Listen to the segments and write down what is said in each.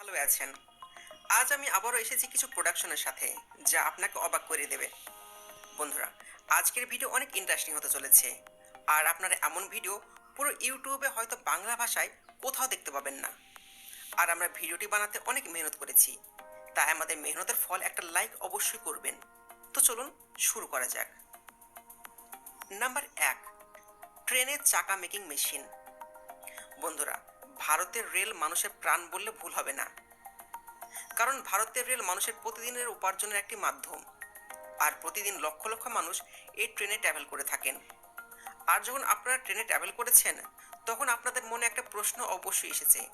ভালো আছেন। আজ আমি আবারও এসেছি কিছু প্রোডাকশনের সাথে, যা আপনাকে অবাক করে দেবে। বন্ধুরা, আজকের ভিডিও অনেক ইন্টারেস্টিং হতে চলেছে। আর আপনারা এমন ভিডিও পুরো ইউটিউবে হয়তো বাংলা ভাষায় কোথাও দেখতে পাবেন না। আর আমরা ভিডিওটি বানাতে অনেক মেহনত করেছি। তাই আমাদের মেহনতের ফল একটা লাইক অবশ্যই করবেন। তো চলুন শুরু করা যাক। নাম্বার এক ট্রেনের চাকা মেকিং মেশিন বন্ধুরা ভারতের রেল মানুষের প্রাণ বললে ভুল হবে না। কারণ ভারতের রেল মানুষের প্রতিদিনের উপার্জনের একটি মাধ্যম। আর প্রতিদিন লক্ষ লক্ষ মানুষ এই ট্রেনে ট্রাভেল করে থাকেন। আর যখন আপনারা ট্রেনে ট্রাভেল করেছেন, তখন আপনাদের মনে একটা প্রশ্ন অবশ্যই এসেছে।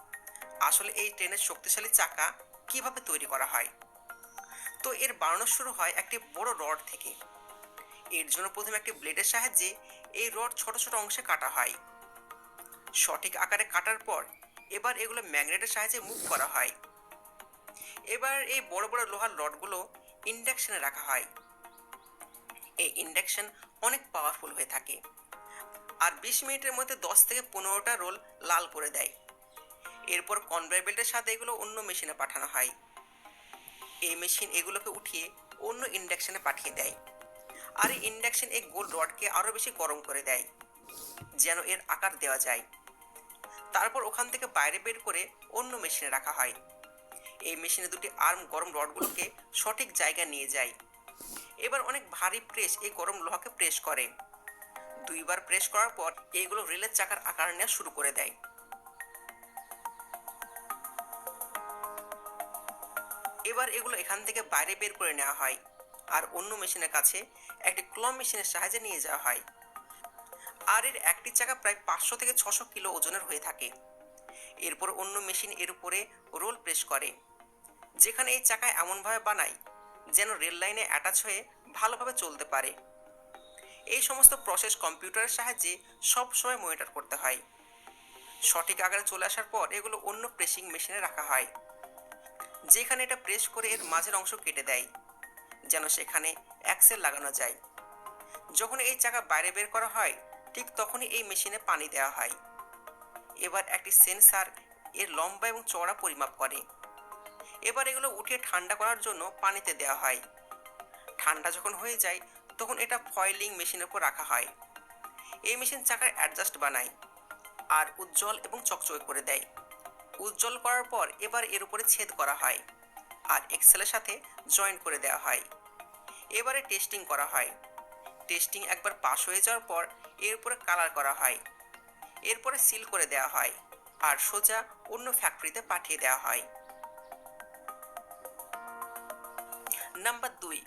আসলে এই ট্রেনের শক্তিশালী চাকা কীভাবে তৈরি করা হয়? তো এর বানানো শুরু হয় একটি বড় রড থেকে। এর জন্য প্রথমে একটি ব্লেডের সাহায্যে এই রড ছোট ছোট অংশে কাটা হয়। সঠিক আকারে কাটার পর এবার এগুলো ম্যাগনেটের সাহায্যে মুভ করা হয়। এবার এই বড় বড় লোহার রডগুলো ইন্ডাকশনে রাখা হয়। এই ইন্ডাকশন অনেক পাওয়ারফুল হয়ে থাকে আর বিশ মিনিটের মধ্যে দশ থেকে পনেরোটা রোল লাল করে দেয়। এরপর কনভেয়ার বেল্টের সাথে এগুলো অন্য মেশিনে পাঠানো হয়। এই মেশিন এগুলোকে উঠিয়ে অন্য ইন্ডাকশনে পাঠিয়ে দেয়। আর এই ইন্ডাকশন এই গোল রডকে আরও বেশি গরম করে দেয়, যেন এর আকার দেওয়া যায়। তারপর ওখান থেকে বাইরে বের করে অন্য মেশিনে রাখা হয়। এই মেশিনে দুটি আর্ম গরম রডগুলোকে সঠিক জায়গায় নিয়ে যায়। এবার অনেক ভারী প্রেস এই গরম লোহাকে প্রেস করে। দুইবার প্রেস করার পর এইগুলো রেলের চাকার আকার নেওয়া শুরু করে দেয়। এবার এগুলো এখান থেকে বাইরে বের করে নেওয়া হয়। আর অন্য মেশিনের কাছে একটি ক্লম মেশিনের সাহায্যে নিয়ে যাওয়া হয়। আর এর একটি চাকা প্রায় পাঁচশো থেকে ছশো কিলো ওজনের হয়ে থাকে। এরপর অন্য মেশিন এর উপরে রোল প্রেস করে। যেখানে এই চাকা এমনভাবে বানায় যেন রেল লাইনে অ্যাটাচ হয়ে ভালোভাবে চলতে পারে। এই সমস্ত প্রসেস কম্পিউটারের সাহায্যে সব সময় মনিটর করতে হয়। সঠিক আকারে চলে আসার পর এগুলো অন্য প্রেসিং মেশিনে রাখা হয়। যেখানে এটা প্রেস করে এর মাঝের অংশ কেটে দেয়, যেন সেখানে অ্যাক্সেল লাগানো যায়। যখন এই চাকা বাইরে বের করা হয় ঠিক তখনই এই মেশিনে পানি দেওয়া হয়। এবার একটি সেন্সার এর লম্বা এবং চওড়া পরিমাপ করে। এবার এগুলো উঠিয়ে ঠান্ডা করার জন্য পানিতে দেওয়া হয়। ঠান্ডা যখন হয়ে যায়, তখন এটা ফয়েলিং মেশিনের উপর রাখা হয়। এই মেশিন চাকার অ্যাডজাস্ট বানায় আর উজ্জ্বল এবং চকচকে করে দেয়। উজ্জ্বল করার পর এবার এর উপরে ছেদ করা হয় আর এক্সেলের সাথে জয়েন করে দেওয়া হয়। এবারে টেস্টিং করা হয়। টেস্টিং একবার পাস হয়ে যাওয়ার পর এর উপরে কালার করা হয়। এরপরে সিল করে দেওয়া হয় আর সোজা অন্য ফ্যাক্টরিতে পাঠিয়ে দেওয়া হয়। নাম্বার দুই,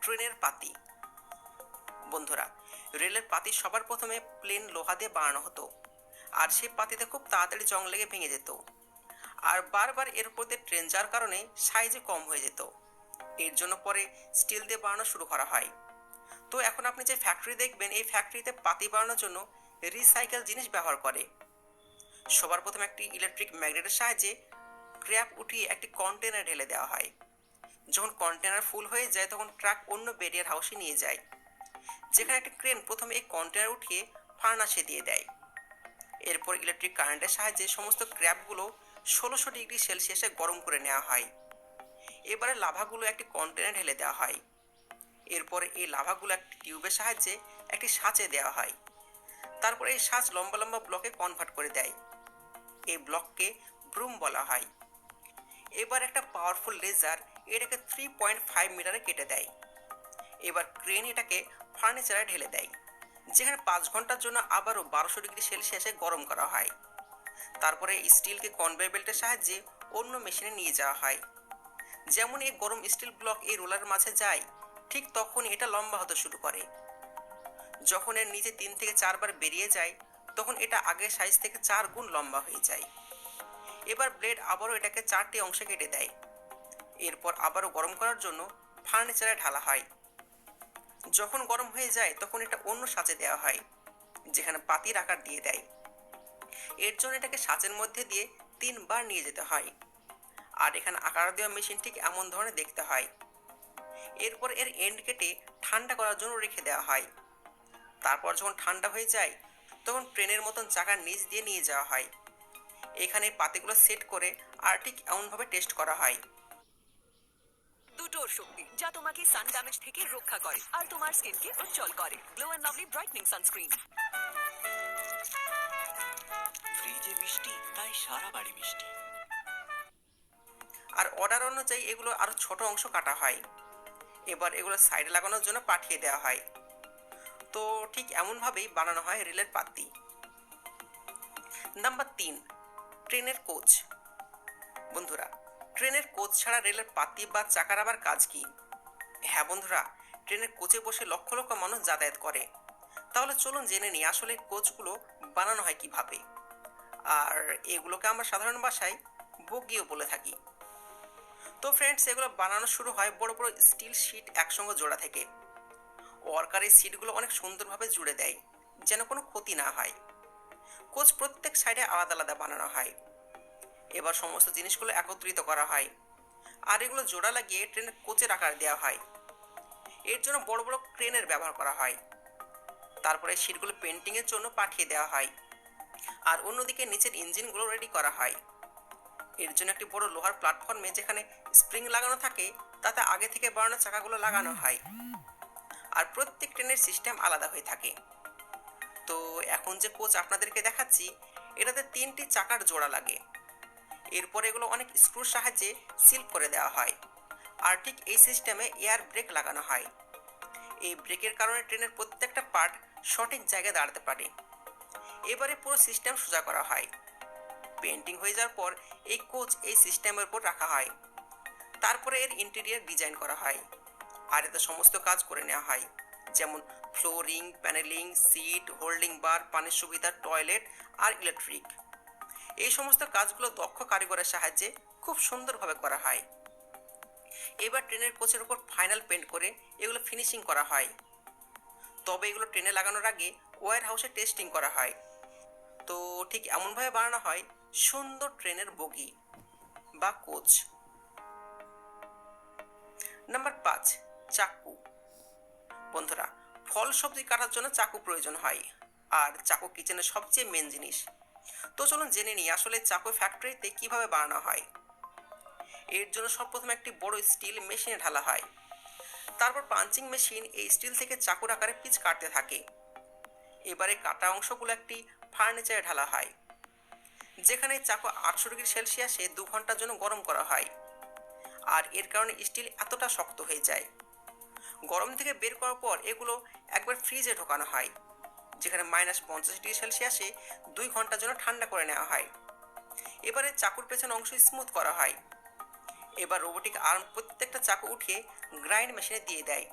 ট্রেনের পাতি। বন্ধুরা, রেলের পাতি সবার প্রথমে প্লেন লোহা দিয়ে বানানো হতো। আর সেই পাতিতে খুব তাড়াতাড়ি জং লেগে ভেঙে যেত। আর বারবার এর উপর দিয়ে ট্রেন যাওয়ার কারণে সাইজে কম হয়ে যেত। এর জন্য পরে স্টিল দিয়ে বানানো শুরু করা হয়। তো এখন আপনি যে ফ্যাক্টরি দেখবেন, এই ফ্যাক্টরিতে পাতি বানানোর জন্য রিসাইকেল জিনিস ব্যবহার করে। সবার প্রথমে একটি ইলেকট্রিক ম্যাগনেটের সাহায্যে ক্র্যাপ উঠিয়ে একটি কন্টেনার ঢেলে দেওয়া হয়। যখন কন্টেনার ফুল হয়ে যায়, তখন ট্রাক অন্য বেরিয়ার হাউসে নিয়ে যায়। যেখানে একটি ক্রেন প্রথমে এই কন্টেনার উঠিয়ে ফার্নাসে দিয়ে দেয়। এরপর ইলেকট্রিক কারেন্টের সাহায্যে সমস্ত ক্র্যাপগুলো ষোলোশো ডিগ্রি সেলসিয়াসে গরম করে নেওয়া হয়। এবারে লাভাগুলো একটি কন্টেনার ঢেলে দেওয়া হয়। এরপরে এই লাভাগুলো একটি টিউবের সাহায্যে একটি সাঁচে দেওয়া হয়। তারপরে এই সাঁচ লম্বা লম্বা ব্লকে কনভার্ট করে দেয়। এই ব্লককে ব্রুম বলা হয়। এবার একটা পাওয়ারফুল লেজার এটাকে থ্রি পয়েন্ট ফাইভ মিটারে কেটে দেয়। এবার ক্রেন এটাকে ফার্নিচারে ঢেলে দেয়, যেখানে পাঁচ ঘণ্টার জন্য আবারও বারোশো ডিগ্রি সেলসিয়াসে গরম করা হয়। তারপরে স্টিলকে কনভেয়ার বেল্টের সাহায্যে অন্য মেশিনে নিয়ে যাওয়া হয়। যেমন এই গরম স্টিল ব্লক এই রোলার মাঝে যায় ঠিক তখন এটা লম্বা হতে শুরু করে। যখন এর নিচে তিন থেকে চারবার বেরিয়ে যায়, তখন এটা আগের সাইজ থেকে চার গুণ লম্বা হয়ে যায়। এবার ব্লেড আবারও এটাকে চারটি অংশে কেটে দেয়। এরপর আবারও গরম করার জন্য ফার্নিচারে ঢালা হয়। যখন গরম হয়ে যায়, তখন এটা অন্য সাঁচে দেওয়া হয়, যেখানে পাতির আকার দিয়ে দেয়। এর জন্য এটাকে সাঁচের মধ্যে দিয়ে তিনবার নিয়ে যেতে হয়। আর এখানে আকার দেওয়া মেশিন ঠিক এমন ধরনের দেখতে হয়। এরপর এর এন্ড কেটে ঠান্ডা করার জন্য রেখে দেওয়া হয়। তারপর যখন ঠান্ডা হয়ে যায় তখন ট্রেনের মতন চাকার নিচ দিয়ে নিয়ে যাওয়া হয়। এখানে পাতিগুলো সেট করে আর ঠিক এমনভাবে টেস্ট করা হয়। দুটোর শক্তি যা তোমাকে সান ড্যামেজ থেকে রক্ষা করে আর তোমার স্কিনকে উজ্জ্বল করে। Glow and lovely brightening sunscreen ফ্রিজে মিষ্টি তাই সারা বাড়ি মিষ্টি। আর অর্ডার অনুযায়ী এগুলো আরও ছোট অংশ কাটা হয়। এবার এগুলো সাইডে লাগানোর জন্য পাঠিয়ে দেওয়া হয়। তো ঠিক এমনভাবেই বানানো হয় রেলের পাত্তি নাম্বার তিন, ট্রেনের কোচ। বন্ধুরা, ট্রেনের কোচ ছাড়া রেলের পাত্তি বা চাকার আবার কাজ কি? হ্যাঁ বন্ধুরা, ট্রেনের কোচে বসে লক্ষ লক্ষ মানুষ যাতায়াত করে। তাহলে চলুন জেনে নিই আসলে কোচগুলো বানানো হয় কীভাবে। আর এগুলোকে আমরা সাধারণ ভাষায় বগিও বলে থাকি। তো ফ্রেন্ডস এগুলো বানানো শুরু হয় বড় বড় স্টিল শিট একসঙ্গে জোড়া থেকে। ওয়ার্কার এই সিটগুলো অনেক সুন্দরভাবে জুড়ে দেয়, যেন কোনো ক্ষতি না হয়। কোচ প্রত্যেক সাইডে আলাদা আলাদা বানানো হয়। এবার সমস্ত জিনিসগুলো একত্রিত করা হয়। আর এগুলো জোড়া লাগিয়ে ট্রেনের কোচের আকার দেওয়া হয়। এর জন্য বড় বড় ক্রেনের ব্যবহার করা হয়। তারপরে সিটগুলো পেন্টিংয়ের জন্য পাঠিয়ে দেওয়া হয়। আর অন্যদিকে নিচের ইঞ্জিনগুলো রেডি করা হয়। এর জন্য একটি বড় লোহার প্ল্যাটফর্মে যেখানে স্প্রিং লাগানো থাকে, তাতে আগে থেকে বানানো চাকাগুলো লাগানো হয়। আর প্রত্যেক ট্রেনের সিস্টেম আলাদা হয়ে থাকে। তো এখন যে কোচ আপনাদেরকে দেখাচ্ছি, এটাতে তিনটি চাকার জোড়া লাগে। এরপর এগুলো অনেক স্ক্রুর সাহায্যে সিল করে দেওয়া হয়। আর ঠিক এই সিস্টেমে এয়ার ব্রেক লাগানো হয়। এই ব্রেকের কারণে ট্রেনের প্রত্যেকটা পার্ট সঠিক জায়গায় দাঁড়াতে পারে। এবারে পুরো সিস্টেম সোজা করা হয়। পেন্টিং হয়ে যাওয়ার পর এই কোচ এই সিস্টেমের উপর রাখা হয়। তারপরে এর ইন্টেরিয়ার ডিজাইন করা হয়। আর এতে সমস্ত কাজ করে নেওয়া হয়। যেমন flooring panelling seat holding bar পানির সুবিধা টয়লেট আর ইলেকট্রিক এই সমস্ত কাজগুলো দক্ষ কারিগরের সাহায্যে খুব সুন্দরভাবে করা হয়। এবার ট্রেনের কোচের উপর ফাইনাল পেন্ট করে এগুলো ফিনিশিং করা হয়। তবে এগুলো ট্রেনে লাগানোর আগে ওয়ার হাউসে টেস্টিং করা হয়। তো ঠিক এমনভাবে বানানো হয় সুন্দর ট্রেনের বগি বা কোচ। নাম্বার পাঁচ, চাকু। বন্ধুরা, ফল সবজি কাটার জন্য চাকু প্রয়োজন হয়, আর চাকু কিচেনের সবচেয়ে মেন জিনিস। তো চলুন জেনে নিই, আসলে চাকু ফ্যাক্টরিতে কীভাবে বানানো হয়? এর জন্য সর্বপ্রথম একটি বড় স্টিল মেশিনে ঢালা হয়। তারপর পাঞ্চিং মেশিন এই স্টিল থেকে চাকুর আকারে পিচ কাটতে থাকে। এবারে কাটা অংশগুলো একটি ফার্নিচারে ঢালা হয়। যেখানে চাকু আটশো ডিগ্রি সেলসিয়াসে দু ঘণ্টার জন্য গরম করা হয়। আর এর কারণে স্টিল এতটা শক্ত হয়ে যায়। গরম থেকে বের করার পর এগুলো একবার ফ্রিজে ঢোকানো হয়, যেখানে মাইনাস পঞ্চাশ ডিগ্রি সেলসিয়াসে দুই ঘণ্টার জন্য ঠান্ডা করে নেওয়া হয়। এবারে চাকুর পেছন অংশ স্মুথ করা হয়। এবার রোবোটিক আর্ম প্রত্যেকটা চাকু উঠিয়ে গ্রাইন্ড মেশিনে দিয়ে দেয়।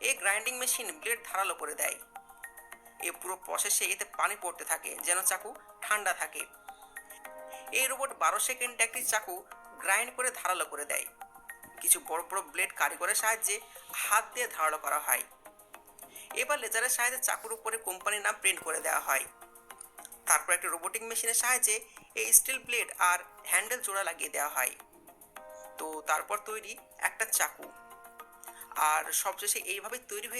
এই গ্রাইন্ডিং মেশিন ব্লেড ধারালো করে দেয়। এ পুরো প্রসেসে এতে পানি পড়তে থাকে, যেন চাকু ঠান্ডা থাকে। এই রোবট বারো সেকেন্ডে একটি চাকু গ্রাইন্ড করে ধারালো করে দেয়। কিছু বড় বড় ব্লেড কারিগরের সাহায্যে হাত দিয়ে ধারালো করা হয়। এবার লেজারের সাহায্যে চাকুর উপরে কোম্পানির নাম প্রিন্ট করে দেওয়া হয়। তারপর একটা রোবোটিক মেশিনের সাহায্যে এই স্টিল ব্লেড আর হ্যান্ডেল জোড়া লাগিয়ে দেওয়া হয়। তো তারপর তৈরি একটা চাকু। আর সবশেষে এইভাবে তৈরি হয়ে